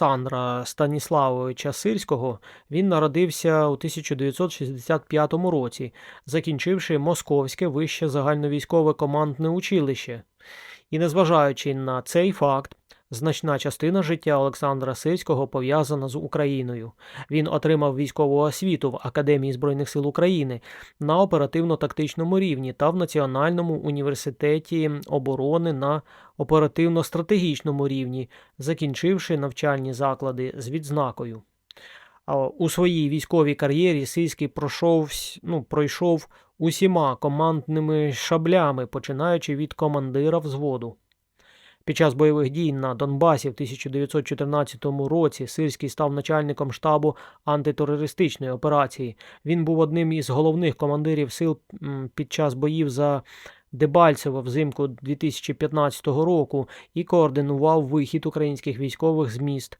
Олександра Станіславовича Сирського він народився у 1965 році, закінчивши Московське вище загальновійськове командне училище. І незважаючи на цей факт, значна частина життя Олександра Сирського пов'язана з Україною. Він отримав військову освіту в Академії Збройних сил України на оперативно-тактичному рівні та в Національному університеті оборони на оперативно-стратегічному рівні, закінчивши навчальні заклади з відзнакою. У своїй військовій кар'єрі Сильський пройшов, ну, пройшов усіма командними шаблями, починаючи від командира взводу. Під час бойових дій на Донбасі в 1914 році Сирський став начальником штабу антитерористичної операції. Він був одним із головних командирів сил під час боїв за Дебальцево взимку 2015 року і координував вихід українських військових з міст